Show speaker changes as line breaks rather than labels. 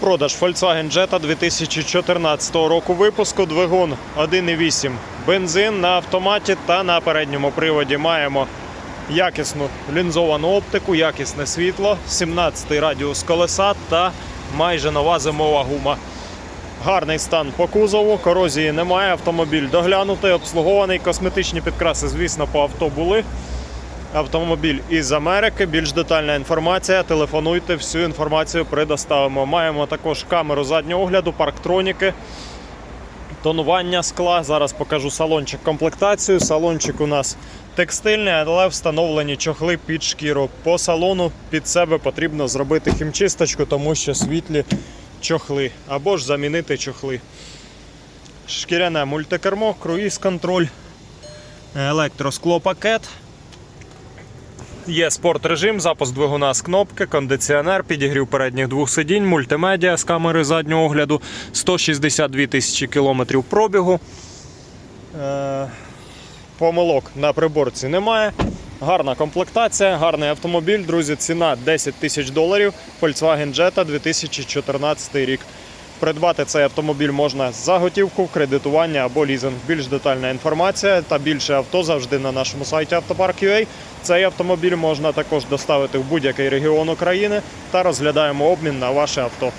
Продаж Volkswagen Jetta 2014 року випуску. Двигун 1.8. Бензин на автоматі та на передньому приводі маємо якісну лінзовану оптику, якісне світло, 17-й радіус колеса та майже нова зимова гума. Гарний стан по кузову, корозії немає, автомобіль доглянутий, обслугований, косметичні підкраси, звісно, по авто були. Автомобіль із Америки. Більш детальна інформація. Телефонуйте, всю інформацію предоставимо. Маємо також камеру заднього огляду, парктроніки, тонування скла. Зараз покажу салончик комплектацію. Салончик у нас текстильний, але встановлені чохли під шкіру. По салону під себе потрібно зробити хімчисточку, тому що світлі чохли або ж замінити чохли. Шкіряне мультикермо, круїз контроль, електросклопакет. Є спорт режим, запуск двигуна з кнопки, кондиціонер, підігрів передніх двох сидінь, мультимедіа з камери заднього огляду, 162 тисячі кілометрів пробігу. Е, помилок на приборці немає. Гарна комплектація, гарний автомобіль, друзі. Ціна 10 тисяч доларів. Volkswagen Jetta 2014 рік. Придбати цей автомобіль можна за готівку, кредитування або лізинг. Більш детальна інформація та більше авто завжди на нашому сайті Автопарк.ua. Цей автомобіль можна також доставити в будь-який регіон України та розглядаємо обмін на ваше авто.